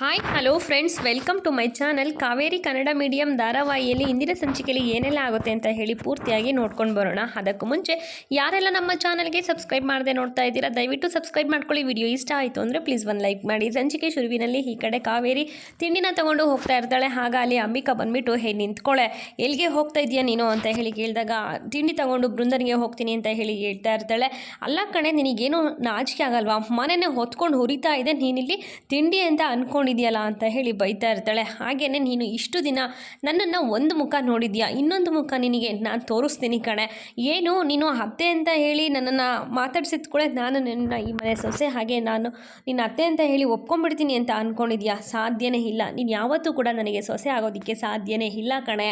Hi hello friends welcome to my channel Kaveri Kannada medium ಧಾರಾವಾಹಿಯಲ್ಲಿ ಇಂದಿನ ಸಂಚಿಕೆಯಲ್ಲಿ ಏನೆಲ್ಲ ಆಗುತ್ತೆ ಅಂತ ಹೇಳಿ ಪೂರ್ತಿಯಾಗಿ ನೋಡ್ಕೊಂಡು ಬರೋಣ. ಅದಕ್ಕೂ ಮುಂಚೆ ಯಾರೆಲ್ಲ ನಮ್ಮ ಚಾನಲ್ಗೆ ಸಬ್ಸ್ಕ್ರೈಬ್ ಮಾಡದೆ ನೋಡ್ತಾ ಇದ್ದೀರಾ, ದಯವಿಟ್ಟು ಸಬ್ಸ್ಕ್ರೈಬ್ ಮಾಡ್ಕೊಳ್ಳಿ. ವಿಡಿಯೋ ಇಷ್ಟ ಆಯಿತು ಅಂದರೆ ಪ್ಲೀಸ್ ಒಂದು ಲೈಕ್ ಮಾಡಿ. ಸಂಚಿಕೆ ಶುರುವಿನಲ್ಲಿ ಈ ಕಡೆ ಕಾವೇರಿ ತಿಂಡಿನ ತಗೊಂಡು ಹೋಗ್ತಾ ಇರ್ತಾಳೆ. ಆಗ ಅಲ್ಲಿ ಅಂಬಿಕಾ ಬಂದ್ಬಿಟ್ಟು, ಹೇ ನಿಂತ್ಕೊಳ್ಳೆ ಎಲ್ಲಿಗೆ ಹೋಗ್ತಾ ಇದೆಯಾ ನೀನು? ಅಂತ ಹೇಳಿ ಕೇಳಿದಾಗ, ತಿಂಡಿ ತಗೊಂಡು ಬೃಂದನಿಗೆ ಹೋಗ್ತೀನಿ ಅಂತ ಹೇಳಿ ಹೇಳ್ತಾ ಇರ್ತಾಳೆ. ಅಲ್ಲ ಕಣೆ, ನಿನಗೇನು ನಾಚಿಕೆ ಆಗಲ್ವಾ? ಮನೆನೇ ಹೊತ್ಕೊಂಡು ಹುರಿತಾ ಇದೆ ನೀನಿಲ್ಲಿ ತಿಂಡಿ ಅಂತ ಅನ್ಕೊಂಡಿದ್ಯಲ್ಲ ಅಂತ ಹೇಳಿ ಬೈತಾ ಇರ್ತಾಳೆ. ಹಾಗೇನೆ ನೀನು ಇಷ್ಟು ದಿನ ನನ್ನನ್ನು ಒಂದು ಮುಖ ನೋಡಿದ್ಯಾ? ಇನ್ನೊಂದು ಮುಖ ನಿನಗೆ ನಾನು ತೋರಿಸ್ತೀನಿ ಕಣೆ. ಏನು? ನೀನು ಅತ್ತೆ ಅಂತ ಹೇಳಿ ನನ್ನನ್ನು ಮಾತಾಡಿಸಿದ ಕೂಡ ನಾನು ನಿನ್ನ ಈ ಮನೆ ಸೊಸೆ, ಹಾಗೆ ನಾನು ನಿನ್ನ ಅತ್ತೆ ಅಂತ ಹೇಳಿ ಒಪ್ಕೊಂಡ್ಬಿಡ್ತೀನಿ ಅಂತ ಅಂದ್ಕೊಂಡಿದ್ಯಾ ಸಾಧ್ಯನೇ ಇಲ್ಲ. ನೀನು ಯಾವತ್ತೂ ಕೂಡ ನನಗೆ ಸೊಸೆ ಆಗೋದಕ್ಕೆ ಸಾಧ್ಯನೇ ಇಲ್ಲ ಕಣೆ.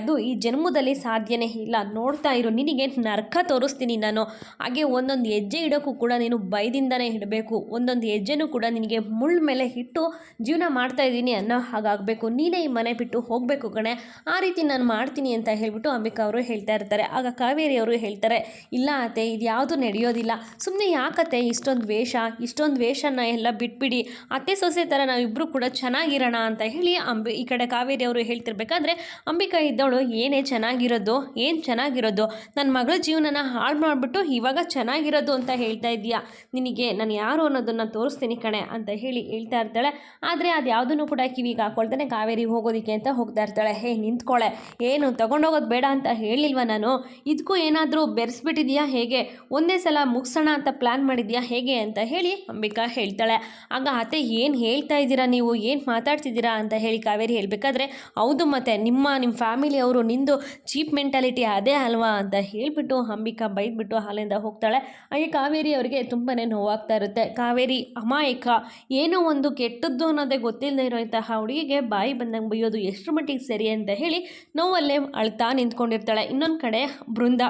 ಅದು ಈ ಜನ್ಮದಲ್ಲಿ ಸಾಧ್ಯನೇ ಇಲ್ಲ. ನೋಡ್ತಾ ಇರು, ನಿನಗೆ ನರ್ಕ ತೋರಿಸ್ತೀನಿ ನಾನು. ಹಾಗೆ ಒಂದೊಂದು ಹೆಜ್ಜೆ ಇಡೋಕ್ಕೂ ಕೂಡ ನೀನು ಭಯದಿಂದನೇ ಇಡಬೇಕು. ಒಂದೊಂದು ಹೆಜ್ಜೆನೂ ಕೂಡ ನಿನಗೆ ಮುಳ್ಳ ಮೇಲೆ ಇಟ್ಟು ಜೀವನ ಮಾಡ್ತಾ ಇದ್ದೀನಿ ಅನ್ನೋ ಹಾಗಾಗಬೇಕು. ನೀನೇ ಈ ಮನೆ ಬಿಟ್ಟು ಹೋಗಬೇಕು ಕಣೆ. ಆ ರೀತಿ ನಾನು ಮಾಡ್ತೀನಿ ಅಂತ ಹೇಳಿಬಿಟ್ಟು ಅಂಬಿಕಾ ಅವರು ಹೇಳ್ತಾ ಇರ್ತಾರೆ. ಆಗ ಕಾವೇರಿ ಅವರು ಹೇಳ್ತಾರೆ, ಇಲ್ಲ ಅತ್ತೆ ಇದು ಯಾವುದು ನಡೆಯೋದಿಲ್ಲ. ಸುಮ್ಮನೆ ಯಾಕತ್ತೆ ಇಷ್ಟೊಂದು ವೇಷ, ಇಷ್ಟೊಂದು ವೇಷನ ಎಲ್ಲ ಬಿಟ್ಬಿಡಿ. ಅತ್ತೆ ಸೊಸೆ ಥರ ನಾವಿಬ್ಬರು ಕೂಡ ಚೆನ್ನಾಗಿರೋಣ ಅಂತ ಹೇಳಿ ಅಂಬಿ, ಈ ಕಡೆ ಕಾವೇರಿ ಅವರು ಹೇಳ್ತಿರ್ಬೇಕಾದ್ರೆ, ಅಂಬಿಕಾ ಇದ್ದವಳು ಏನೇ ಚೆನ್ನಾಗಿರೋದು, ಏನು ಚೆನ್ನಾಗಿರೋದು? ನನ್ನ ಮಗಳ ಜೀವನನ ಹಾಳು ಮಾಡಿಬಿಟ್ಟು ಇವಾಗ ಚೆನ್ನಾಗಿರೋದು ಅಂತ ಹೇಳ್ತಾ ಇದೀಯಾ ನಿನಗೆ ನಾನು ಯಾರು ಅನ್ನೋದನ್ನು ತೋರಿಸ್ತೀನಿ ಕಣೆ ಅಂತ ಹೇಳಿ ಹೇಳ್ತಾ ಇರ್ತಾಳೆ. ಆದರೆ ಅದು ಯಾವುದನ್ನು ಕೂಡ ಕಿವಿಗೆ ಹಾಕೊಳ್ತಾನೆ ಕಾವೇರಿ ಹೋಗೋದಕ್ಕೆ ಅಂತ ಹೋಗ್ತಾ ಇರ್ತಾಳೆ. ಹೇ ನಿಂತ್ಕೊಳ್ಳೆ ಏನು, ತೊಗೊಂಡೋಗೋದು ಬೇಡ ಅಂತ ಹೇಳಿಲ್ವ ನಾನು? ಇದಕ್ಕೂ ಏನಾದರೂ ಬೆರೆಸ್ಬಿಟ್ಟಿದ್ಯಾ ಹೇಗೆ? ಒಂದೇ ಸಲ ಮುಗಿಸೋಣ ಅಂತ ಪ್ಲ್ಯಾನ್ ಮಾಡಿದ್ಯಾ ಹೇಗೆ ಅಂತ ಹೇಳಿ ಅಂಬಿಕಾ ಹೇಳ್ತಾಳೆ. ಆಗ ಅತ್ತೆ ಏನು ಹೇಳ್ತಾ ಇದ್ದೀರಾ ನೀವು? ಏನು ಮಾತಾಡ್ತಿದ್ದೀರಾ ಅಂತ ಹೇಳಿ ಕಾವೇರಿ ಹೇಳಬೇಕಾದ್ರೆ, ಹೌದು ಮತ್ತೆ, ನಿಮ್ಮ ನಿಮ್ಮ ಫ್ಯಾಮಿಲಿಯವರು ನಿಂದು ಚೀಪ್ ಮೆಂಟಾಲಿಟಿ ಅದೇ ಅಲ್ವಾ ಅಂತ ಹೇಳಿಬಿಟ್ಟು ಅಂಬಿಕಾ ಬೈದ್ಬಿಟ್ಟು ಹಾಲಿಂದ ಹೋಗ್ತಾಳೆ. ಹಾಗೆ ಕಾವೇರಿ ಅವರಿಗೆ ತುಂಬಾ ನೋವಾಗ್ತಾ ಇರುತ್ತೆ. ಕಾವೇರಿ ಅಮಾಯಕ, ಏನೋ ಒಂದು ಕೆಟ್ಟದ್ದು ಅನ್ನೋದೇ ಗೊತ್ತಿಲ್ಲದೆ ಇರೋಂತಹ ಹುಡುಗಿಗೆ ಬಾಯಿ ಬಂದಂಗೆ ಬೈಯೋದು ಎಷ್ಟು ಮಟ್ಟಿಗೆ ಸರಿ ಅಂತ ಹೇಳಿ ನೋವಲ್ಲೇ ಅಳ್ತಾ ನಿಂತ್ಕೊಂಡಿರ್ತಾಳೆ. ಇನ್ನೊಂದು ಕಡೆ ಬೃಂದ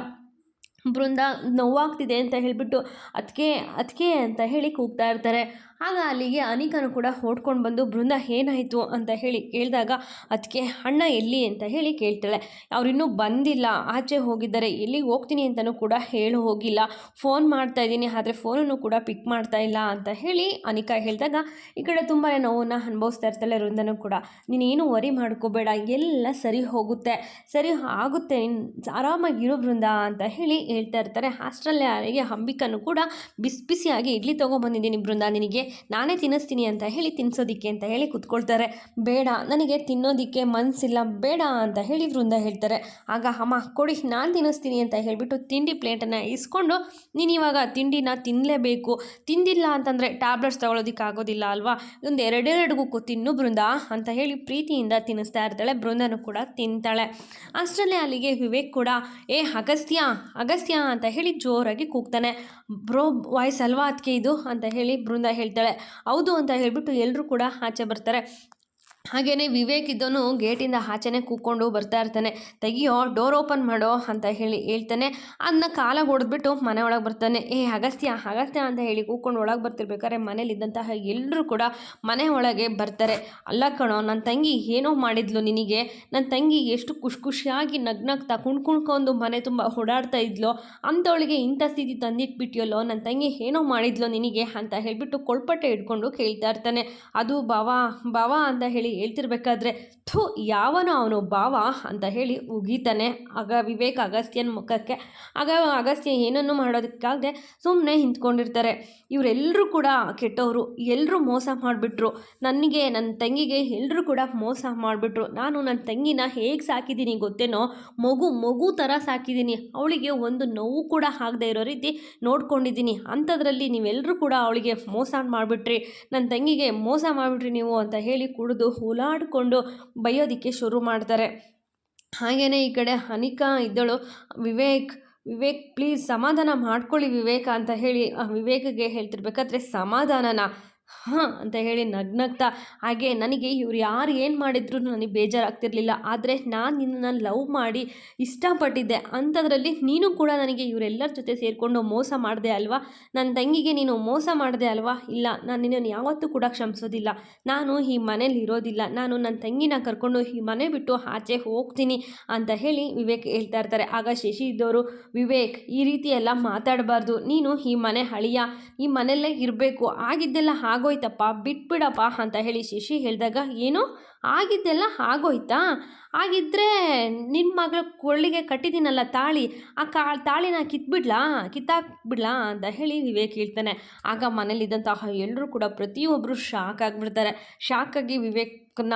ಬೃಂದ ನೋವಾಗ್ತಿದೆ ಅಂತ ಹೇಳಿಬಿಟ್ಟು ಅದಕ್ಕೆ ಅದಕ್ಕೆ ಅಂತ ಹೇಳಿ ಕೂಗ್ತಾ ಇರ್ತಾರೆ. ಆಗ ಅಲ್ಲಿಗೆ ಅನಿಕನು ಕೂಡ ಓಡ್ಕೊಂಡು ಬಂದು, ಬೃಂದ, ಏನಾಯಿತು? ಅಂತ ಹೇಳಿ ಕೇಳಿದಾಗ ಅದಕ್ಕೆ ಅಣ್ಣ ಎಲ್ಲಿ? ಅಂತ ಹೇಳಿ ಕೇಳ್ತಾಳೆ. ಅವರಿನ್ನೂ ಬಂದಿಲ್ಲ. ಆಚೆ ಹೋಗಿದ್ದಾರೆ. ಎಲ್ಲಿಗೆ ಹೋಗ್ತೀನಿ ಅಂತಲೂ ಕೂಡ ಹೇಳು ಹೋಗಿಲ್ಲ. ಫೋನ್ ಮಾಡ್ತಾ ಇದ್ದೀನಿ. ಆದರೆ ಫೋನನ್ನು ಕೂಡ ಪಿಕ್ ಮಾಡ್ತಾ ಇಲ್ಲ. ಅಂತ ಹೇಳಿ ಅನಿಕಾ ಹೇಳಿದಾಗ, ಈ ಕಡೆ ತುಂಬಾ ನೋವನ್ನು ಅನುಭವಿಸ್ತಾ ಇರ್ತಾಳೆ ವೃಂದನೂ ಕೂಡ. ನೀನೇನು ವರಿ ಮಾಡ್ಕೋಬೇಡ. ಎಲ್ಲ ಸರಿ ಹೋಗುತ್ತೆ. ಸರಿ ಆಗುತ್ತೆ. ನೀನು ಆರಾಮಾಗಿರು ಬೃಂದ ಅಂತ ಹೇಳಿ ಹೇಳ್ತಾ ಇರ್ತಾರೆ. ಹಾಸ್ಟೆಲ್ ಅಲ್ಲಿಗೆ ಅಂಬಿಕನು ಕೂಡ ಬಿಸಿ ಬಿಸಿಯಾಗಿ ಇಡ್ಲಿ ತೊಗೊಬಂದಿದ್ದೀನಿ ಬೃಂದ ನಿನಗೆ ನಾನೇ ತಿನ್ನಿಸ್ತೀನಿ ಅಂತ ಹೇಳಿ ತಿನ್ನಿಸೋದಿಕ್ಕೆ ಅಂತ ಹೇಳಿ ಕುತ್ಕೊಳ್ತಾರೆ. ಬೇಡ, ನನಗೆ ತಿನ್ನೋದಿಕ್ಕೆ ಮನಸ್ಸಿಲ್ಲ ಬೇಡ ಅಂತ ಹೇಳಿ ವೃಂದ ಹೇಳ್ತಾರೆ. ಆಗ ಅಮ್ಮ, ಕೊಡಿ, ನಾನು ತಿನ್ನಿಸ್ತೀನಿ ಅಂತ ಹೇಳಿಬಿಟ್ಟು ತಿಂಡಿ ಪ್ಲೇಟನ್ನು ಇಸ್ಕೊಂಡು, ನೀನು ಇವಾಗ ತಿಂಡಿನ ತಿನ್ನಲೇಬೇಕು ತಿಂದಿಲ್ಲ ಅಂತಂದರೆ ಟ್ಯಾಬ್ಲೆಟ್ಸ್ ತಗೊಳ್ಳೋದಿಕ್ಕೆ ಆಗೋದಿಲ್ಲ ಅಲ್ವಾ? ಒಂದು ಎರಡೆರಡುಗೂ ತಿನ್ನು ಬೃಂದ ಅಂತ ಹೇಳಿ ಪ್ರೀತಿಯಿಂದ ತಿನ್ನಿಸ್ತಾ ಇರ್ತಾಳೆ. ಬೃಂದನು ಕೂಡ ತಿಂತಾಳೆ. ಅಷ್ಟರಲ್ಲೇ ಅಲ್ಲಿಗೆ ವಿವೇಕ್ ಕೂಡ, ಏ, ಅಗಸ್ತ್ಯ ಅಗಸ್ತ್ಯ, ಅಂತ ಹೇಳಿ ಜೋರಾಗಿ ಕೂಗ್ತಾನೆ. ಬ್ರೋ, ವಾಯ್ಸ್ ಅಲ್ವಾ ಅದಕ್ಕೆ ಇದು? ಅಂತ ಹೇಳಿ ಬೃಂದ ಹೇಳ್ತಾಳೆ ಹೌದು ಅಂತ ಹೇಳಿಬಿಟ್ಟು ಎಲ್ಲರೂ ಕೂಡ ಆಚೆ ಬರ್ತಾರೆ. ಹಾಗೆಯೇ ವಿವೇಕ್ ಇದ್ದವನು ಗೇಟಿಂದ ಆಚೆನೆ ಕೂಕೊಂಡು ಬರ್ತಾ ಇರ್ತಾನೆ. ತೆಗಿಯೋ ಡೋರ್ ಓಪನ್ ಮಾಡೋ ಅಂತ ಹೇಳಿ ಹೇಳ್ತಾನೆ. ಅದನ್ನ ಕಾಲ ಹೊಡೆದ್ಬಿಟ್ಟು ಮನೆ ಒಳಗೆ ಬರ್ತಾನೆ. ಏ, ಅಗಸ್ತ್ಯ ಅಗಸ್ತ್ಯ ಅಂತ ಹೇಳಿ ಕೂಕೊಂಡು ಒಳಗೆ ಬರ್ತಿರ್ಬೇಕಾದ್ರೆ ಮನೇಲಿದ್ದಂತಹ ಎಲ್ಲರೂ ಕೂಡ ಮನೆ ಒಳಗೆ ಬರ್ತಾರೆ. ಅಲ್ಲ ಕಣೋ ನನ್ನ ತಂಗಿ ಏನೋ ಮಾಡಿದ್ಲು ನಿನಗೆ? ನನ್ನ ತಂಗಿ ಎಷ್ಟು ಖುಷಿ ಖುಷಿಯಾಗಿ ನಗ್ನಗ್ತಾ ಕುಣ್ ಕುಣ್ಕೊಂಡು ಮನೆ ತುಂಬ ಓಡಾಡ್ತಾ ಇದ್ಲು. ಅಂಥವಳಿಗೆ ಇಂಥ ಸ್ಥಿತಿ ತಂದಿಟ್ಬಿಟ್ಟಿಯಲ್ಲೋ ನನ್ನ ತಂಗಿ ಏನೋ ಮಾಡಿದ್ಲು ನಿನಗೆ ಅಂತ ಹೇಳಿಬಿಟ್ಟು ಕೊಳ್ಪಟ್ಟೆ ಇಟ್ಕೊಂಡು ಕೇಳ್ತಾ ಇರ್ತಾನೆ. ಅದು ಬಾವಾ ಬಾವಾ ಅಂತ ಹೇಳಿ ಹೇಳ್ತಿರ್ಬೇಕಾದ್ರೆ, ಥೂ, ಯಾವನೋ ಅವನು ಭಾವ ಅಂತ ಹೇಳಿ ಉಗೀತಾನೆ. ಆಗ ವಿವೇಕ್ ಅಗಸ್ತ್ಯನ ಮುಖಕ್ಕೆ, ಆಗ ಅಗಸ್ತ್ಯ ಏನನ್ನು ಮಾಡೋದಕ್ಕಾಗದೆ ಸುಮ್ಮನೆ ಹಿಂತ್ಕೊಂಡಿರ್ತಾರೆ. ಇವರೆಲ್ಲರೂ ಕೂಡ ಕೆಟ್ಟವರು ಎಲ್ಲರೂ ಮೋಸ ಮಾಡಿಬಿಟ್ರು. ನನಗೆ ನನ್ನ ತಂಗಿಗೆ ಎಲ್ಲರೂ ಕೂಡ ಮೋಸ ಮಾಡಿಬಿಟ್ರು. ನಾನು ನನ್ನ ತಂಗಿನ ಹೇಗೆ ಸಾಕಿದ್ದೀನಿ ಗೊತ್ತೇನೋ? ಮಗು ಮಗು ಥರ ಸಾಕಿದ್ದೀನಿ ಅವಳಿಗೆ ಒಂದು ನೋವು ಕೂಡ ಆಗದೆ ಇರೋ ರೀತಿ ನೋಡ್ಕೊಂಡಿದ್ದೀನಿ ಅಂಥದ್ರಲ್ಲಿ ನೀವೆಲ್ಲರೂ ಕೂಡ ಅವಳಿಗೆ ಮೋಸ ಮಾಡಿಬಿಟ್ರಿ. ನನ್ನ ತಂಗಿಗೆ ಮೋಸ ಮಾಡಿಬಿಟ್ರಿ ನೀವು ಅಂತ ಹೇಳಿ ಕುಡಿದು ಓಲಾಡಿಕೊಂಡು ಬೈಯೋದಕ್ಕೆ ಶುರು ಮಾಡ್ತಾರೆ. ಹಾಗೆಯೇ ಈ ಕಡೆ ಅನಿಕಾ ಇದ್ದಳು, ವಿವೇಕ್ ವಿವೇಕ್ ಪ್ಲೀಸ್ ಸಮಾಧಾನ ಮಾಡ್ಕೊಳ್ಳಿ ವಿವೇಕ ಅಂತ ಹೇಳಿ ವಿವೇಕ್ಗೆ ಹೇಳ್ತಿರ್ಬೇಕಾದ್ರೆ ಸಮಾಧಾನನ ಹಾಂ ಅಂತ ಹೇಳಿ ನಗ್ನಗ್ತಾ, ಹಾಗೆ ನನಗೆ ಇವ್ರು ಯಾರು ಏನು ಮಾಡಿದ್ರು ನನಗೆ ಬೇಜಾರಾಗ್ತಿರ್ಲಿಲ್ಲ. ಆದರೆ ನಾನು ನಿನ್ನನ್ನು ಲವ್ ಮಾಡಿ ಇಷ್ಟಪಟ್ಟಿದ್ದೆ. ಅಂಥದ್ರಲ್ಲಿ ನೀನು ಕೂಡ ನನಗೆ ಇವರೆಲ್ಲರ ಜೊತೆ ಸೇರಿಕೊಂಡು ಮೋಸ ಮಾಡಿದೆ ಅಲ್ವಾ? ನನ್ನ ತಂಗಿಗೆ ನೀನು ಮೋಸ ಮಾಡಿದೆ ಅಲ್ವಾ? ಇಲ್ಲ, ನಾನು ನಿನ್ನನ್ನು ಯಾವತ್ತೂ ಕೂಡ ಕ್ಷಮಿಸೋದಿಲ್ಲ. ನಾನು ಈ ಮನೇಲಿ ಇರೋದಿಲ್ಲ. ನಾನು ನನ್ನ ತಂಗಿನ ಕರ್ಕೊಂಡು ಈ ಮನೆ ಬಿಟ್ಟು ಆಚೆ ಹೋಗ್ತೀನಿ ಅಂತ ಹೇಳಿ ವಿವೇಕ್ ಹೇಳ್ತಾ ಇರ್ತಾರೆ. ಆಗ ಶಶಿ ಇದ್ದವರು ವಿವೇಕ್, ಈ ರೀತಿ ಎಲ್ಲ ಮಾತಾಡಬಾರ್ದು. ನೀನು ಈ ಮನೆ ಹಳಿಯ ಈ ಮನೆಯಲ್ಲೇ ಇರಬೇಕು. ಆಗಿದ್ದೆಲ್ಲ ಆಗ ಆಗೋಯ್ತಪ್ಪ ಬಿಟ್ಬಿಡಪ್ಪ ಅಂತ ಹೇಳಿ ಶಶಿ ಹೇಳಿದಾಗ ಏನು ಆಗಿದ್ದೆಲ್ಲ ಆಗೋಯ್ತಾ? ಆಗಿದ್ದರೆ ನಿನ್ನ ಮಗಳ ಕೊಳ್ಳಿಗೆ ಕಟ್ಟಿದ್ದೀನಲ್ಲ ತಾಳಿ ಆ ಕಾ ತಾಳಿನ ಕಿತ್ಬಿಡ್ಲಾ? ಕಿತ್ತಾಕ್ಬಿಡ್ಲಾ ಅಂತ ಹೇಳಿ ವಿವೇಕ್ ಹೇಳ್ತಾನೆ. ಆಗ ಮನೇಲಿದ್ದಂತಹ ಎಲ್ಲರೂ ಕೂಡ ಪ್ರತಿಯೊಬ್ಬರು ಶಾಕ್ ಆಗಿಬಿಡ್ತಾರೆ. ಶಾಕಾಗಿ ವಿವೇಕ್ನ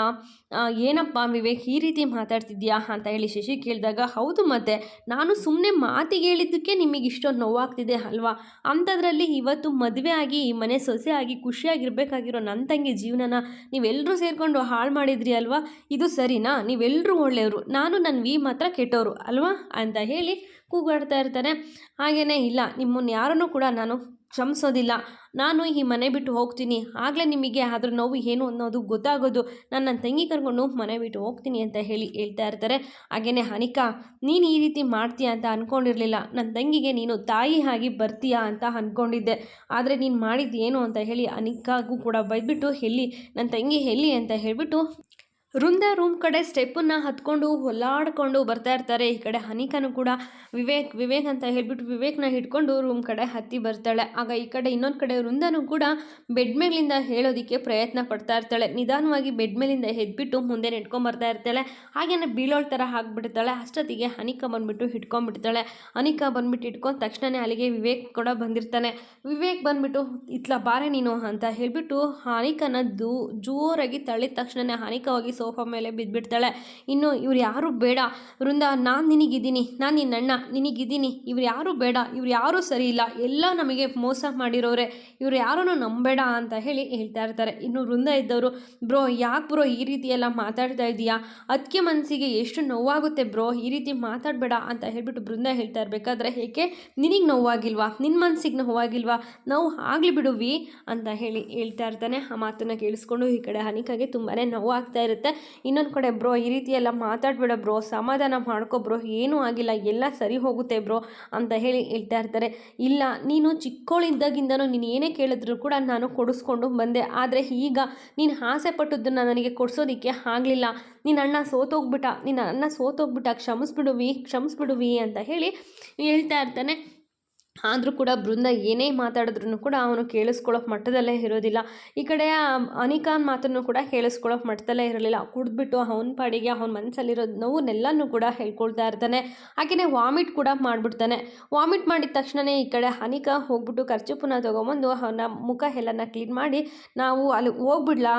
ಆ, ಏನಪ್ಪ ವಿವೇಕ್ ಈ ರೀತಿ ಮಾತಾಡ್ತಿದ್ಯಾ? ಅಂತ ಹೇಳಿ ಶಶಿ ಕೇಳಿದಾಗ ಹೌದು ಮತ್ತೆ ನಾನು ಸುಮ್ಮನೆ ಮಾತಿಗೆ ಹೇಳಿದ್ದಕ್ಕೆ ನಿಮಗೆ ಇಷ್ಟೊಂದು ನೋವಾಗ್ತಿದೆ ಅಲ್ವಾ? ಅಂಥದ್ರಲ್ಲಿ ಇವತ್ತು ಮದುವೆ ಆಗಿ ಮನೆ ಸೊಸೆ ಆಗಿ ಖುಷಿಯಾಗಿರ್ಬೇಕಾಗಿರೋ ನನ್ನ ತಂಗಿ ಜೀವನನ ನೀವೆಲ್ಲರೂ ಸೇರಿಕೊಂಡು ಹಾಳು ಮಾಡಿದ್ರಿ ಅಲ್ವಾ? ಇದು ಸರಿನಾ? ನೀವೆಲ್ಲರೂ ಒಳ್ಳೆಯವರು. ನಾನು ನನ್ನ ವಿ ಮಾತ್ರ ಕೆಟ್ಟವರು ಅಲ್ವಾ? ಅಂತ ಹೇಳಿ ಕೂಗಾಡ್ತಾ ಇರ್ತಾರೆ ಹಾಗೆಯೇ ಇಲ್ಲ, ನಿಮ್ಮನ್ನು ಯಾರನ್ನೂ ಕೂಡ ನಾನು ಕ್ಷಮಿಸೋದಿಲ್ಲ. ನಾನು ಈ ಮನೆ ಬಿಟ್ಟು ಹೋಗ್ತೀನಿ. ಆಗಲೇ ನಿಮಗೆ ಅದ್ರ ನೋವು ಏನು ಅನ್ನೋದು ಗೊತ್ತಾಗೋದು. ನಾನು ನನ್ನ ತಂಗಿ ಕರ್ಕೊಂಡು ಮನೆ ಬಿಟ್ಟು ಹೋಗ್ತೀನಿ ಅಂತ ಹೇಳಿ ಹೇಳ್ತಾ ಇರ್ತಾರೆ. ಹಾಗೆಯೇ ಅನಿಕಾ, ನೀನು ಈ ರೀತಿ ಮಾಡ್ತೀಯ ಅಂತ ಅಂದ್ಕೊಂಡಿರಲಿಲ್ಲ ನನ್ನ ತಂಗಿಗೆ ನೀನು ತಾಯಿ ಆಗಿ ಬರ್ತೀಯಾ ಅಂತ ಅಂದ್ಕೊಂಡಿದ್ದೆ ಆದರೆ ನೀನು ಮಾಡಿದ್ದು ಏನು ಅಂತ ಹೇಳಿ ಅನಿಕಾಗೂ ಕೂಡ ಬೈದ್ಬಿಟ್ಟು, ಎಲ್ಲಿ? ನನ್ನ ತಂಗಿ ಎಲ್ಲಿ? ಅಂತ ಹೇಳಿಬಿಟ್ಟು ವೃಂದ ರೂಮ್ ಕಡೆ ಸ್ಟೆಪ್ಪನ್ನು ಹತ್ಕೊಂಡು ಹೊಲಾಡ್ಕೊಂಡು ಬರ್ತಾ ಇರ್ತಾರೆ. ಈ ಕಡೆ ಹನಿಕನು ಕೂಡ ವಿವೇಕ್ ವಿವೇಕ್ ಅಂತ ಹೇಳ್ಬಿಟ್ಟು ವಿವೇಕ್ನ ಹಿಡ್ಕೊಂಡು ರೂಮ್ ಕಡೆ ಹತ್ತಿ ಬರ್ತಾಳೆ. ಆಗ ಈ ಕಡೆ ಇನ್ನೊಂದು ಕಡೆ ವೃಂದನು ಕೂಡ ಬೆಡ್ ಮೇಲಿಂದ ಹೇಳೋದಕ್ಕೆ ಪ್ರಯತ್ನ ಪಡ್ತಾ ಇರ್ತಾಳೆ. ನಿಧಾನವಾಗಿ ಬೆಡ್ ಮೇಲಿಂದ ಎದ್ಬಿಟ್ಟು ಮುಂದೆ ನೆಟ್ಕೊಂಡ್ ಬರ್ತಾ ಇರ್ತಾಳೆ. ಹಾಗೇನೆ ಬೀಳೋಳ್ ಥರ ಹಾಕ್ಬಿಡ್ತಾಳೆ ಅಷ್ಟೊತ್ತಿಗೆ ಹನಿಕ ಬಂದ್ಬಿಟ್ಟು ಹಿಡ್ಕೊಂಡ್ಬಿಡ್ತಾಳೆ. ಅನಿಕಾ ಬಂದ್ಬಿಟ್ಟು ಇಟ್ಕೊಂಡು ತಕ್ಷಣನೇ ಅಲ್ಲಿಗೆ ವಿವೇಕ್ ಕೂಡ ಬಂದಿರ್ತಾನೆ. ವಿವೇಕ್ ಬಂದ್ಬಿಟ್ಟು, ಇತ್ಲ ಬಾರೆ ನೀನು ಅಂತ ಹೇಳ್ಬಿಟ್ಟು ಹನಿಕನ ದೂ, ಜೋರಾಗಿ ತಳ್ಳಿದ ತಕ್ಷಣನೇ ಹನಿಕವಾಗಿ ಸೋಫಾ ಮೇಲೆ ಬಿದ್ದುಬಿಡ್ತಾಳೆ ಇನ್ನು ಇವ್ರು ಯಾರು ಬೇಡ. ವೃಂದ, ನಾನು ನಿನಗಿದ್ದೀನಿ. ನಾನು ನಿನ್ನ ಅಣ್ಣ. ನಿನಗಿದ್ದೀನಿ. ಇವ್ರು ಯಾರು ಬೇಡ. ಇವ್ರು ಯಾರೂ ಸರಿ ಇಲ್ಲ. ಎಲ್ಲ ನಮಗೆ ಮೋಸ ಮಾಡಿರೋರೆ. ಇವ್ರು ಯಾರನ್ನೂ ನಂಬೇಡ ಅಂತ ಹೇಳಿ ಹೇಳ್ತಾ ಇರ್ತಾರೆ. ಇನ್ನು ವೃಂದ ಇದ್ದವರು, ಬ್ರೋ, ಯಾಕೆ ಬ್ರೋ ಈ ರೀತಿ ಎಲ್ಲ ಮಾತಾಡ್ತಾ ಇದೆಯಾ ಅದಕ್ಕೆ ಮನಸ್ಸಿಗೆ ಎಷ್ಟು ನೋವಾಗುತ್ತೆ ಬ್ರೋ. ಈ ರೀತಿ ಮಾತಾಡಬೇಡ ಅಂತ ಹೇಳ್ಬಿಟ್ಟು ಬೃಂದ ಹೇಳ್ತಾ ಇರಬೇಕಾದ್ರೆ ಏಕೆ? ನಿನಗೆ ನೋವಾಗಿಲ್ವಾ? ನಿನ್ನ ಮನಸ್ಸಿಗೆ ನೋವಾಗಿಲ್ವಾ? ನಾವು ಆಗಲಿ ಬಿಡುವಿ ಅಂತ ಹೇಳಿ ಹೇಳ್ತಾ ಇರ್ತಾನೆ. ಆ ಮಾತನ್ನು ಕೇಳಿಸ್ಕೊಂಡು ಈ ಕಡೆ ಹನಿಕಾಗೆ ತುಂಬಾ ನೋವಾಗ್ತಾ ಇರುತ್ತೆ. ಇನ್ನೊಂದು ಕಡೆ ಬ್ರೋ, ಈ ರೀತಿ ಎಲ್ಲ ಮಾತಾಡಬೇಡ ಬ್ರೋ, ಸಮಾಧಾನ ಮಾಡ್ಕೊ ಬ್ರೋ, ಏನೂ ಆಗಿಲ್ಲ, ಎಲ್ಲ ಸರಿ ಹೋಗುತ್ತೆ ಬ್ರೋ ಅಂತ ಹೇಳಿ ಹೇಳ್ತಾ ಇರ್ತಾರೆ. ಇಲ್ಲ, ನೀನು ಚಿಕ್ಕವಳಿದ್ದಾಗಿಂದನೂ ನೀನು ಏನೇ ಕೇಳಿದ್ರು ಕೂಡ ನಾನು ಕೊಡಿಸ್ಕೊಂಡು ಬಂದೆ. ಆದರೆ ಈಗ ನೀನು ಆಸೆ ಪಟ್ಟದ್ದನ್ನು ನನಗೆ ಕೊಡಿಸೋದಕ್ಕೆ ಆಗಲಿಲ್ಲ. ನಿನ್ನ ಅಣ್ಣ ಸೋತೋಗ್ಬಿಟ್ಟ ನಿನ್ನ ಅಣ್ಣ ಸೋತೋಗ್ಬಿಟ್ಟ, ಕ್ಷಮಿಸ್ಬಿಡುವಿ ಕ್ಷಮಿಸ್ಬಿಡುವಿ ಅಂತ ಹೇಳಿ ಹೇಳ್ತಾ ಇರ್ತಾನೆ. ಆದರೂ ಕೂಡ ಬೃಂದ ಏನೇ ಮಾತಾಡಿದ್ರು ಕೂಡ ಅವನು ಕೇಳಿಸ್ಕೊಳ್ಳೋಕೆ ಮಟ್ಟದಲ್ಲೇ ಇರೋದಿಲ್ಲ. ಈ ಕಡೆ ಅನಿಕಾನ್ ಮಾತನ್ನು ಕೂಡ ಕೇಳಿಸ್ಕೊಳ್ಳೋಕೆ ಮಟ್ಟದಲ್ಲೇ ಇರಲಿಲ್ಲ. ಕುಡಿದ್ಬಿಟ್ಟು ಅವನ ಪಾಡಿಗೆ ಅವನ ಮನಸ್ಸಲ್ಲಿರೋ ನೋವನ್ನೆಲ್ಲನೂ ಕೂಡ ಹೇಳ್ಕೊಳ್ತಾ ಇರ್ತಾನೆ. ಹಾಗೆಯೇ ವಾಮಿಟ್ ಕೂಡ ಮಾಡಿಬಿಡ್ತಾನೆ. ವಾಮಿಟ್ ಮಾಡಿದ ತಕ್ಷಣವೇ ಈ ಕಡೆ ಅನಿಕಾ ಹೋಗ್ಬಿಟ್ಟು ಖರ್ಚುಪನ್ನ ತೊಗೊಂಬಂದು ಅವನ ಮುಖ ಎಲ್ಲನ ಕ್ಲೀನ್ ಮಾಡಿ, ನಾವು ಅಲ್ಲಿ ಹೋಗ್ಬಿಡ್ಲಾ?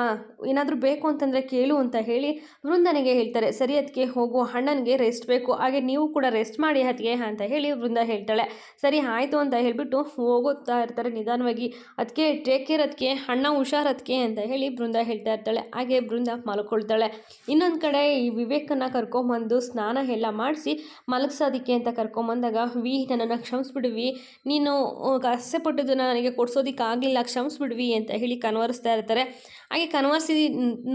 ಏನಾದರೂ ಬೇಕು ಅಂತಂದರೆ ಕೇಳು ಅಂತ ಹೇಳಿ ವೃಂದನಿಗೆ ಹೇಳ್ತಾರೆ. ಸರಿ ಅದಕ್ಕೆ ಹೋಗು. ಅಣ್ಣನಿಗೆ ರೆಸ್ಟ್ ಬೇಕು. ಹಾಗೆ ನೀವು ಕೂಡ ರೆಸ್ಟ್ ಮಾಡಿ ಅದಕ್ಕೆ ಅಂತ ಹೇಳಿ ವೃಂದ ಹೇಳ್ತಾಳೆ. ಸರಿ, ಆಯಿತು. ಅಂತ ಹೇಳಿಬಿಟ್ಟು ಹೋಗುತ್ತಾ ಇರ್ತಾರೆ ನಿಧಾನವಾಗಿ. ಅದಕ್ಕೆ ಟೇಕ್ ಕೇರ್ ಅದಕ್ಕೆ ಅಣ್ಣ ಹುಷಾರ್ ಅದಕ್ಕೆ ಅಂತ ಹೇಳಿ ಬೃಂದ ಹೇಳ್ತಾ ಇರ್ತಾಳೆ. ಹಾಗೆ ಬೃಂದ ಮಲ್ಕೊಳ್ತಾಳೆ. ಇನ್ನೊಂದು ಕಡೆ ಈ ವಿವೇಕನ್ನು ಕರ್ಕೊಂಬಂದು ಸ್ನಾನ ಎಲ್ಲ ಮಾಡಿಸಿ ಮಲಗಿಸೋದಕ್ಕೆ ಅಂತ ಕರ್ಕೊಂಬಂದಾಗ, ವಿ, ನನ್ನನ್ನು ಕ್ಷಮಿಸ್ಬಿಡ್ವಿ. ನೀನು ಕಷ್ಟಪಟ್ಟಿದ್ದನ್ನು ನನಗೆ ಕೊಡ್ಸೋದಿಕ್ಕೆ ಆಗಲಿಲ್ಲ ಕ್ಷಮಿಸ್ಬಿಡ್ವಿ ಅಂತ ಹೇಳಿ ಕನ್ವರ್ಸ್ತಾ ಇರ್ತಾರೆ. ಹಾಗೆ ಕನ್ವರ್ಸಿ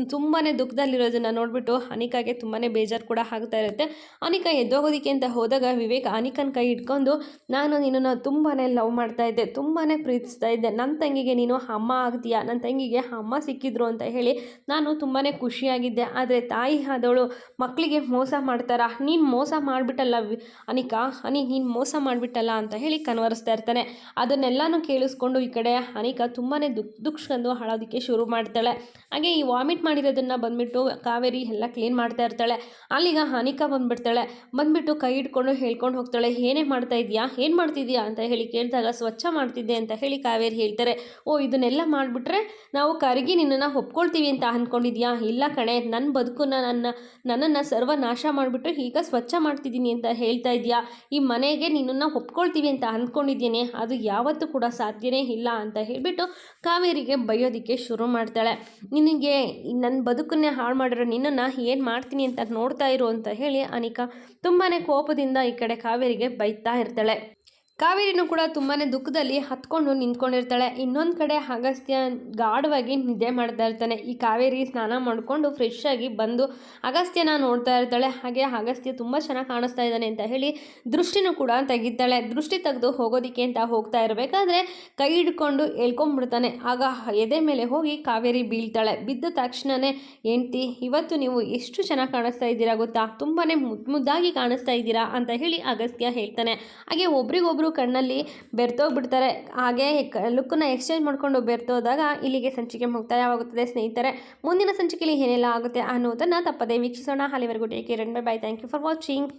ತುಂಬಾ ದುಃಖದಲ್ಲಿರೋದನ್ನು ನೋಡಿಬಿಟ್ಟು ಅನಿಕಾಗೆ ತುಂಬಾ ಬೇಜಾರು ಕೂಡ ಆಗ್ತಾ ಇರುತ್ತೆ. ಅನಿಕಾ ಎದ್ದೋಗೋದಕ್ಕೆ ಅಂತ ಹೋದಾಗ ವಿವೇಕ್ ಅನಿಕನ ಕೈ ಹಿಡ್ಕೊಂಡು, ನಾನು ನಿನ್ನನ್ನು ತುಂಬಾ ಲವ್ ಮಾಡ್ತಾ ಇದ್ದೆ ತುಂಬಾ ಪ್ರೀತಿಸ್ತಾ ಇದ್ದೆ. ನನ್ನ ತಂಗಿಗೆ ನೀನು ಅಮ್ಮ ಆಗ್ತೀಯಾ? ನನ್ನ ತಂಗಿಗೆ ಅಮ್ಮ ಸಿಕ್ಕಿದ್ರು ಅಂತ ಹೇಳಿ ನಾನು ತುಂಬಾ ಖುಷಿಯಾಗಿದ್ದೆ. ಆದರೆ ತಾಯಿ ಆದವಳು ಮಕ್ಕಳಿಗೆ ಮೋಸ ಮಾಡ್ತಾರಾ? ನೀನು ಮೋಸ ಮಾಡಿಬಿಟ್ಟಲ್ಲ ಅನಿಕಾ ಅನಿ ನೀನು ಮೋಸ ಮಾಡಿಬಿಟ್ಟಲ್ಲ ಅಂತ ಹೇಳಿ ಕನ್ವರಿಸ್ತಾ ಇರ್ತಾನೆ. ಅದನ್ನೆಲ್ಲನೂ ಕೇಳಿಸ್ಕೊಂಡು ಈ ಕಡೆ ಅನಿಕಾ ತುಂಬಾ ದುಃಖ ದುಃಖಿಸ್ಕೊಂಡು ಹಾಳೋದಕ್ಕೆ ಶುರು ಮಾಡ್ತಾಳೆ. ಹಾಗೆ ಈ ವಾಮಿಟ್ ಮಾಡಿರೋದನ್ನು ಬಂದುಬಿಟ್ಟು ಕಾವೇರಿ ಎಲ್ಲ ಕ್ಲೀನ್ ಮಾಡ್ತಾ ಇರ್ತಾಳೆ. ಅಲ್ಲಿಗ ಅನಿಕಾ ಬಂದುಬಿಡ್ತಾಳೆ. ಬಂದುಬಿಟ್ಟು ಕೈ ಹಿಡ್ಕೊಂಡು ಹೇಳ್ಕೊಂಡು ಹೋಗ್ತಾಳೆ, ಏನೇ ಮಾಡ್ತಾ ಇದೆಯಾ? ಏನು ಮಾಡ್ತಿದ್ಯಾ? ಅಂತ ಹೇಳಿ ಕೇಳಿದಾಗ ಸ್ವಚ್ಛ ಮಾಡ್ತಿದ್ದೆ ಅಂತ ಹೇಳಿ ಕಾವೇರಿ ಹೇಳ್ತಾರೆ. ಓ, ಇದನ್ನೆಲ್ಲ ಮಾಡಿಬಿಟ್ರೆ ನಾವು ಕರಗಿ ನಿನ್ನನ್ನು ಒಪ್ಕೊಳ್ತೀವಿ ಅಂತ ಅಂದ್ಕೊಂಡಿದ್ಯಾ ಇಲ್ಲ ಕಣೆ ನನ್ನ ಬದುಕನ್ನು ನನ್ನ, ನನ್ನನ್ನು ಸರ್ವನಾಶ ಮಾಡಿಬಿಟ್ಟು ಈಗ ಸ್ವಚ್ಛ ಮಾಡ್ತಿದ್ದೀನಿ ಅಂತ ಹೇಳ್ತಾ ಇದೆಯಾ? ಈ ಮನೆಗೆ ನಿನ್ನನ್ನು ಒಪ್ಕೊಳ್ತೀವಿ ಅಂತ ಅಂದ್ಕೊಂಡಿದ್ದೀನಿ ಅದು ಯಾವತ್ತೂ ಕೂಡ ಸಾಧ್ಯನೇ ಇಲ್ಲ ಅಂತ ಹೇಳಿಬಿಟ್ಟು ಕಾವೇರಿಗೆ ಬೈಯೋದಕ್ಕೆ ಶುರು ಮಾಡ್ತಾಳೆ. ನಿನಗೆ ನನ್ನ ಬದುಕನ್ನೇ ಹಾಳು ಮಾಡಿರೋ ನಿನ್ನನ್ನು ಏನು ಮಾಡ್ತೀನಿ ಅಂತ ನೋಡ್ತಾ ಇರು ಅಂತ ಹೇಳಿ ಅನಿಕಾ ತುಂಬಾ ಕೋಪದಿಂದ ಈ ಕಡೆ ಕಾವೇರಿಗೆ ಬೈತಾ ಇರ್ತಾಳೆ. ಕಾವೇರಿನೂ ಕೂಡ ತುಂಬಾ ದುಃಖದಲ್ಲಿ ಹತ್ಕೊಂಡು ನಿಂತ್ಕೊಂಡಿರ್ತಾಳೆ. ಇನ್ನೊಂದು ಕಡೆ ಅಗಸ್ತ್ಯ ಗಾಢವಾಗಿ ನಿದ್ದೆ ಮಾಡ್ತಾ ಇರ್ತಾನೆ. ಈ ಕಾವೇರಿ ಸ್ನಾನ ಮಾಡಿಕೊಂಡು ಫ್ರೆಶ್ ಆಗಿ ಬಂದು ಅಗಸ್ತ್ಯನ ನೋಡ್ತಾ ಇರ್ತಾಳೆ. ಹಾಗೆ ಅಗಸ್ತ್ಯ ತುಂಬ ಚೆನ್ನಾಗಿ ಕಾಣಿಸ್ತಾ ಇದ್ದಾನೆ ಅಂತ ಹೇಳಿ ದೃಷ್ಟಿನೂ ಕೂಡ ತೆಗಿತಾಳೆ. ದೃಷ್ಟಿ ತೆಗೆದು ಹೋಗೋದಿಕ್ಕೆ ಅಂತ ಹೋಗ್ತಾ ಇರಬೇಕಾದ್ರೆ ಕೈ ಹಿಡ್ಕೊಂಡು ಎಳ್ಕೊಂಡ್ಬಿಡ್ತಾನೆ. ಆಗ ಎದೆ ಮೇಲೆ ಹೋಗಿ ಕಾವೇರಿ ಬೀಳ್ತಾಳೆ. ಬಿದ್ದ ತಕ್ಷಣವೇ ಹೆಂಡ್ತಿ ಇವತ್ತು ನೀವು ಎಷ್ಟು ಚೆನ್ನಾಗಿ ಕಾಣಿಸ್ತಾ ಇದ್ದೀರಾ ಗೊತ್ತಾ? ತುಂಬಾ ಮುದ್ದು ಮುದ್ದಾಗಿ ಕಾಣಿಸ್ತಾ ಇದ್ದೀರಾ? ಅಂತ ಹೇಳಿ ಅಗಸ್ತ್ಯ ಹೇಳ್ತಾನೆ. ಹಾಗೆ ಒಬ್ರಿಗೊಬ್ರು ಇನ್ನೊಬ್ಬರು ಕಣ್ಣಲ್ಲಿ ಬೆರ್ತೋಗ್ಬಿಡ್ತಾರೆ ಹಾಗೆ ಲುಕ್ಕನ್ನು ಎಕ್ಸ್ಚೇಂಜ್ ಮಾಡಿಕೊಂಡು ಬೆರ್ತೋದಾಗ ಇಲ್ಲಿಗೆ ಸಂಚಿಕೆ ಮುಕ್ತಾಯವಾಗುತ್ತದೆ. ಸ್ನೇಹಿತರೆ, ಮುಂದಿನ ಸಂಚಿಕೆಯಲ್ಲಿ ಏನೆಲ್ಲ ಆಗುತ್ತೆ ಅನ್ನೋದನ್ನು ತಪ್ಪದೇ ವೀಕ್ಷಿಸೋಣ. ಅಲ್ಲಿವರೆಗೂ take care bye bye thank you for watching